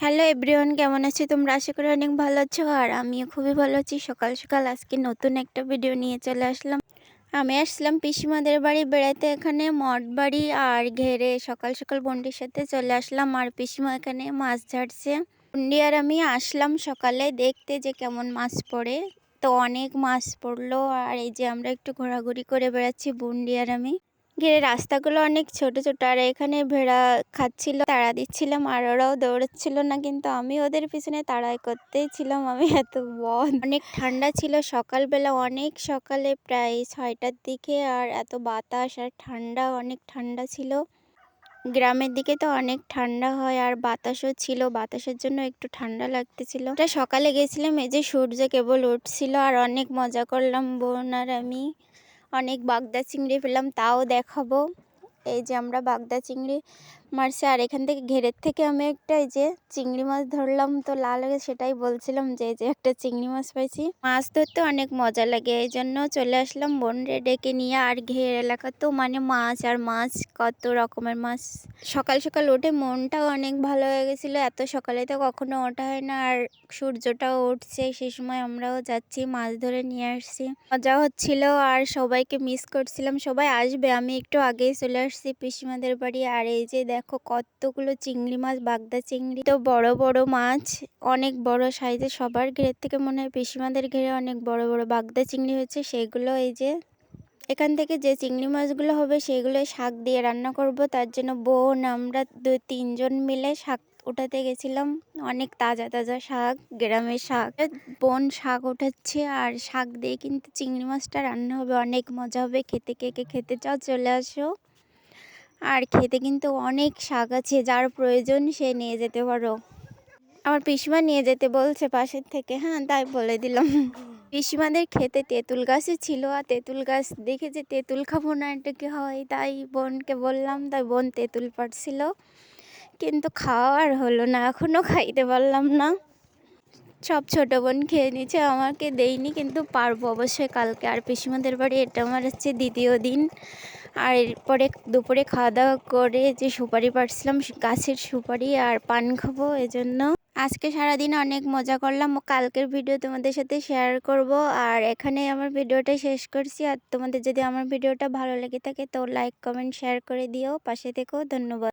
Hello everyone, কেমন আছো? তোমরা আশা করি অনেক ভালো আছো, আর আমিও খুবই ভালো আছি। সকাল সকাল আজকে নতুন একটা ভিডিও নিয়ে চলে আসলাম। আমি আসলাম পিসিমাদের বাড়ি বেড়াতে। এখানে মঠ বাড়ি আর ঘেরে সকাল সকাল বন্ডির সাথে চলে আসলাম, আর পিসিমা এখানে মাছ ঝাড়ছে। বন্ডি আর আমি আসলাম সকালে, দেখতে যে কেমন মাছ পড়ে। তো অনেক মাছ পড়ল, আর এই যে আমরা একটু ঘোরাঘুরি করে বেড়াচ্ছি বুন্ডি আর আমি। ঘিরে রাস্তাগুলো অনেক ছোট ছোট। আর এখানে ভেড়া খাচ্ছিল, তাড়া দিচ্ছিলাম আর ওরাও দৌড়াচ্ছিল না, কিন্তু আমি ওদের পিছনে তাড়াই করতেই ছিলাম। আমি এত বদ। অনেক ঠান্ডা ছিল সকালবেলা, অনেক সকালে প্রায় ছয়টার দিকে আর এত বাতাস আর ঠান্ডা, অনেক ঠান্ডা ছিল। গ্রামের দিকে তো অনেক ঠান্ডা হয় আর বাতাসও ছিল, বাতাসের জন্য একটু ঠান্ডা লাগতেছিল। এটা সকালে গেছিলাম, এই যে সূর্য কেবল উঠছিল আর অনেক মজা করলাম বোন আর আমি। অনেক বাগদা চিংড়ি পেলাম তাও দেখাবো। এই যে আমরা বাগদা চিংড়ি মারছি। আর এখান থেকে ঘেরের থেকে আমি একটা যে চিংড়ি মাছ ধরলাম, তো লাল হয়ে সেটাই বলছিলাম যে যে একটা চিংড়ি মাছ পাইছি। মাছ ধরতে অনেক মজা লাগে, এই জন্য চলে আসলাম বোনরে ডেকে নিয়ে। আর ঘের এলাকা তো মানে মাছ আর মাছ, কত রকমের মাছ। সকাল সকাল উঠে মনটাও অনেক ভালো হয়ে গেছিল। এত সকালে তো কখনো ওঠা হয় না, আর সূর্যটাও উঠছে। সেই সময় আমরাও যাচ্ছি, মাছ ধরে নিয়ে আসছি। মজা হচ্ছিল, আর সবাইকে মিস করছিলাম। সবাই আসবে, আমি একটু আগেই চলে আসছি পিসিমাদের বাড়ি। আর এই যে দেখো কতগুলো চিংড়ি মাছ, বাগদা চিংড়ি তো বড় বড় মাছ, অনেক বড় সাইজে সবার ঘেরের থেকে মনে হয় পিসিমাদের ঘেরে অনেক বড় বড় বাগদা চিংড়ি হচ্ছে। সেগুলো এই যে, এখান থেকে যে চিংড়ি মাছগুলো হবে সেগুলো শাক দিয়ে রান্না করব। তার জন্য বোন, আমরা দু তিনজন মিলে শাক উঠাতে গেছিলাম। অনেক তাজা তাজা শাক, গ্রামের শাক। বোন শাক উঠাচ্ছে আর শাক দিয়ে কিন্তু চিংড়ি মাছটা রান্না হবে। অনেক মজা হবে। খেতে কে কে খেতে চাও চলে আসো। আর খেতে কিন্তু অনেক শাক আছে, যার প্রয়োজন সে নিয়ে যেতে পারো। আমার পিসিমা নিয়ে যেতে বলছে পাশের থেকে হ্যাঁ তাই বলে দিলাম। পিসিমাদের খেতে তেঁতুল গাছই ছিল, আর তেঁতুল গাছ দেখে যে তেঁতুল খাব না, এটা কি হয়? তাই বোনকে বললাম, তাই বোন তেঁতুল পাড়ছিল। কিন্তু খাওয়ার হলো না এখনও খাইতে পারলাম না। সব ছোটো বোন খেয়ে নিচ্ছে আমাকে দেয়নি, কিন্তু পারব অবশ্যই কালকে। আর পিসিমাদের বাড়ি, এটা আমার হচ্ছে দ্বিতীয় দিন। আর এরপরে দুপুরে খাওয়া দাওয়া করে যে সুপারি পাড়ছিলাম গাছের সুপারি আর পান খাব এজন্য। আজকে সারাদিন অনেক মজা করলাম। কালকের ভিডিও তোমাদের সাথে শেয়ার করব। আর এখানে আমার ভিডিওটা শেষ করছি। আর তোমাদের যদি আমার ভিডিওটা ভালো লেগে থাকে, তো লাইক কমেন্ট শেয়ার করে দিও। পাশে থেকেও ধন্যবাদ।